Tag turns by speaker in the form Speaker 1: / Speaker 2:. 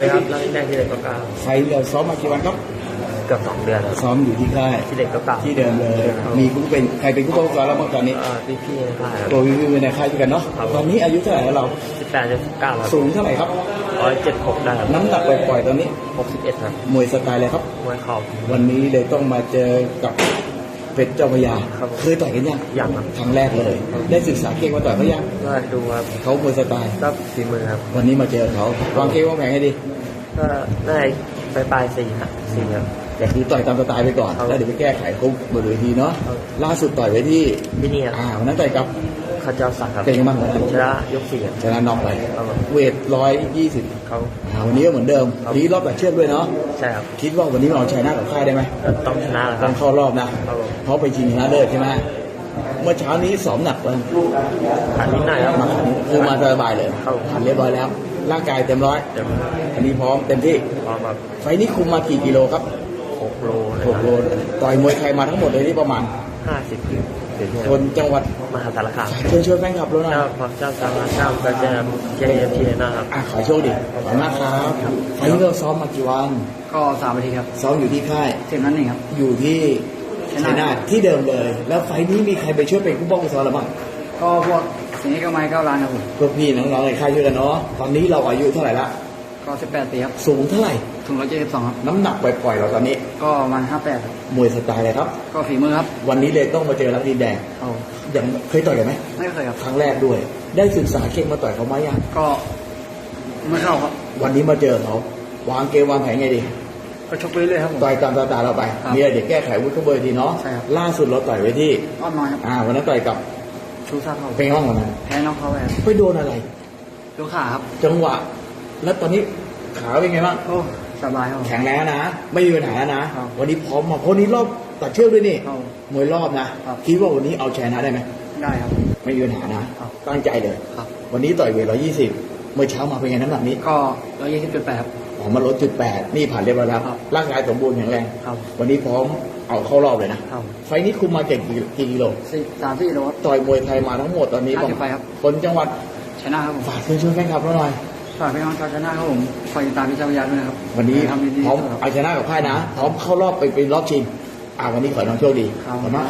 Speaker 1: ครับแล้วแจ้งที่เด็กก็เก้า
Speaker 2: ไฟล์เราซ้อมมากี่วันครับ
Speaker 1: เกือบสองเดือนแล้ว
Speaker 2: ซ้อมอยู่ที่ค่าย
Speaker 1: ที่เด็กก็เก้า
Speaker 2: ที่เดิมเลย มีผู้เป็นใครเป็นผู้ปกครองเราบ้างตอนนี้
Speaker 1: เอ่อพี่พี่ในค่าย
Speaker 2: ตัววิวในค่ายด้วยกันเนาะ
Speaker 1: ครับ
Speaker 2: ตอนนี้อายุเท่าไหร่แล้วเรา
Speaker 1: สิบแปดจนสิบเก้าครับ
Speaker 2: สูงเท่าไหร่ครับ
Speaker 1: ร้อยเจ็ดหกได้ครับ
Speaker 2: น้ำหนักปล่อยๆตอนนี้
Speaker 1: หกสิบเอ็ดครับ
Speaker 2: มวยสไตล์อะไรครับ
Speaker 1: มวยเข่า
Speaker 2: วันนี้เลยต้องมาเจอกับ เพชรเจ้าพระยา
Speaker 1: ครับ
Speaker 2: เคยต่อยกันยัง
Speaker 1: อย่างครับ
Speaker 2: ครั้งแรกเลยได้ศึกษาเก่งมาต่อยเขายัง
Speaker 1: ก็ดูครับ
Speaker 2: เขามวยสไตล์
Speaker 1: ก็ฝีมือครับ
Speaker 2: วันนี้มาเจอเขาวางเก่งวางแผนให้ดี
Speaker 1: ก็ได้ไปปลายสี่ครับสี่ครับ
Speaker 2: แต่คือต่อยตามสไตล์ไปก่อน
Speaker 1: ครับ
Speaker 2: แล้วเดี๋ยวไปแก้ไขเขาบนเวทีเนาะ
Speaker 1: ครับ
Speaker 2: ล่าสุดต่อยไว้ที่
Speaker 1: ที่นี่ครับ
Speaker 2: อ่าวันนั้นต่อยกับ
Speaker 1: ข้าเจ้าสักดิ์ครับ
Speaker 2: เป็นไงบ้างวันนั้น
Speaker 1: ชนะยกสี่ครับ
Speaker 2: ชนะน็อกไป
Speaker 1: ครับผม
Speaker 2: เวทร้อยยี่สิบ
Speaker 1: เขา
Speaker 2: วันนี้ก็เหมือนเดิม
Speaker 1: ครับ
Speaker 2: วันนี้รอบตัดเชือกด้วยเนาะ
Speaker 1: ใช่ครับ
Speaker 2: คิดว่าวันนี้เราชนะกับค่ายได้ไหม
Speaker 1: ก็ต้องชนะแหละค
Speaker 2: ต้
Speaker 1: รั
Speaker 2: อบงเข้ารอบนะ
Speaker 1: ครับผม
Speaker 2: เพราะไปชิงชนะเลิศใช่ไหมเมื่อเช้านี้สอมหนักเลย
Speaker 1: ผ่านนิดหน่อยครับ
Speaker 2: มาขันคือมาสบายเลย
Speaker 1: ครับ
Speaker 2: ขันเรียบร้อยแล้ว ร่างกายเต็มร้อย
Speaker 1: เดี๋ยว
Speaker 2: อันนี้พร้อมเต็มที่
Speaker 1: พร้อมแบบ
Speaker 2: ไฟล์นี้คุมมากี่กิโลครับ
Speaker 1: หกโลเลย
Speaker 2: หกโลต่อยมวยไทยมาทั้งหมดเลยที่ประมาณ
Speaker 1: ห้าสิบถึงถึง
Speaker 2: คนจังหวัด
Speaker 1: มหาสารคาม
Speaker 2: เชิญชวนแฟนคลับเราหน่อย
Speaker 1: เจ้าพระเจ้าสามารถข้ามก็จะเจเทียนะครับ
Speaker 2: อะขอโชคดีขอบคุณมากครับไฟล์นี้เราซ้อมมากี่วัน
Speaker 3: ก็สามนาทีครับ
Speaker 2: ซ้อมอยู่ที่ค่าย
Speaker 3: เทมนั้นเองครับ
Speaker 2: อยู่ที่
Speaker 3: ชั
Speaker 2: ชัย
Speaker 3: ย
Speaker 2: นา
Speaker 3: นา
Speaker 2: ท
Speaker 3: ท
Speaker 2: ที่เดิมเลย แล้วไฟล์นี้มีใครไปช่วยเป็นผู้ป้องกันซ้อมเราบ้าง
Speaker 3: ก็พวกสิ่งนี้ก็ไม้เก้าล้านครับผม
Speaker 2: พวกพี่น้องๆในค่ายช่วยกันเนาะตอนนี้เราอายุเท่าไหร่ละ
Speaker 3: ก็สิบแปดปีครับ
Speaker 2: สูงเท่าไหร่
Speaker 3: ถุงร้อยเจ็ดสิบสองครับ
Speaker 2: น้ำหนักปล่อยๆเราตอนนี้
Speaker 3: ก็ประมันห้าแปด
Speaker 2: มวยสไตล์อะไรครับ
Speaker 3: ก็ฝีมือครับ
Speaker 2: วันนี้เลยต้องมาเจอรักดินแดง
Speaker 3: เอา
Speaker 2: อย่างเคยต่อยกันไหม
Speaker 3: ไม่เคยครับ
Speaker 2: ครั้งแรกด้วย ได้ศึกษาเก่งมาต่อยเขาไหมยัง
Speaker 3: ก็ไม่เข้าครับ
Speaker 2: วันนี้มาเจอเขาวางเกมวางแผนไงดี
Speaker 3: ก็ชกไปเรื่อยๆครับผม
Speaker 2: ต่อยตามสไตล์เราไป
Speaker 3: ครับ
Speaker 2: มีอะไรเดี๋ยวแก้ไขวุฒิเขาเบอร์ทีเนาะ
Speaker 3: ใช่ครับ
Speaker 2: ล่าสุดเราต่อยไว้ที่
Speaker 3: อ้อนน้อยครับ
Speaker 2: อ่าวันนั้นต่อยกับ
Speaker 3: ชูซ่าเข้า
Speaker 2: เป็นห้องวันนั้น
Speaker 3: แพ้น้องเขาไปครับ
Speaker 2: ไปโดนอะไร
Speaker 3: ยกขาครับ
Speaker 2: จังหวะ แล้วตอนนี้ขาเป็นไงบ้าง
Speaker 3: โอ้สบายครับผม
Speaker 2: แข็งแรงแล้วนะ ไม่มีปัญหาแล้วนะ
Speaker 3: ครับ
Speaker 2: วันนี้พร้อมมาเพราะนี้รอบตัดเชือกด้วยนี่
Speaker 3: ครับ
Speaker 2: มวยรอบนะ
Speaker 3: ครับ
Speaker 2: คิดว่าวันนี้เอาชนะได้ไหม
Speaker 3: ได้ครับ
Speaker 2: ไม่มีปัญหานะ
Speaker 3: ครับ
Speaker 2: ตั้งใจเลย
Speaker 3: ครับ
Speaker 2: วันนี้ต่อยเวทร้อยยี่สิบเมื่อเช้ามาเป็นไงน้ำหนักนี้
Speaker 3: ก็ร้อยยี่สิบจุดแปดครับ
Speaker 2: ออกมาลดจุดแปดนี่ผ่านเรียบร้อยแล้ว
Speaker 3: ครับ
Speaker 2: ร่างกายสมบูรณ์แข็งแรง
Speaker 3: ครับ
Speaker 2: วันนี้พร้อมเอาเข้ารอบเลยนะ
Speaker 3: ครับ
Speaker 2: ไฟล์นี้คุมมาเก่งกี่กี่กิโล
Speaker 3: สี่สามสี่โลครับ
Speaker 2: ต่อยมวยไทยมาทั้งหมดตอนนี้
Speaker 3: ห้าสิบไปครับ
Speaker 2: คนจังหวัด
Speaker 3: ชนะครับผม
Speaker 2: ฝากเชิญชวนแฟนคลับเราหน่อย
Speaker 3: ฝากพี่น้องชาวชนะครับผมคอยติดตามพี่เจ้าพระยาด้วยนะครับ
Speaker 2: วันนี้
Speaker 3: ทำดี
Speaker 2: พร้อม
Speaker 3: ๆครับ
Speaker 2: เอาชนะกับค่ายนะพร้อมเข้ารอบไปเป็นรอบชิงอ่าวันนี้ขอให้น้องโชคดี
Speaker 3: ครับ
Speaker 2: ขอบคุณมาก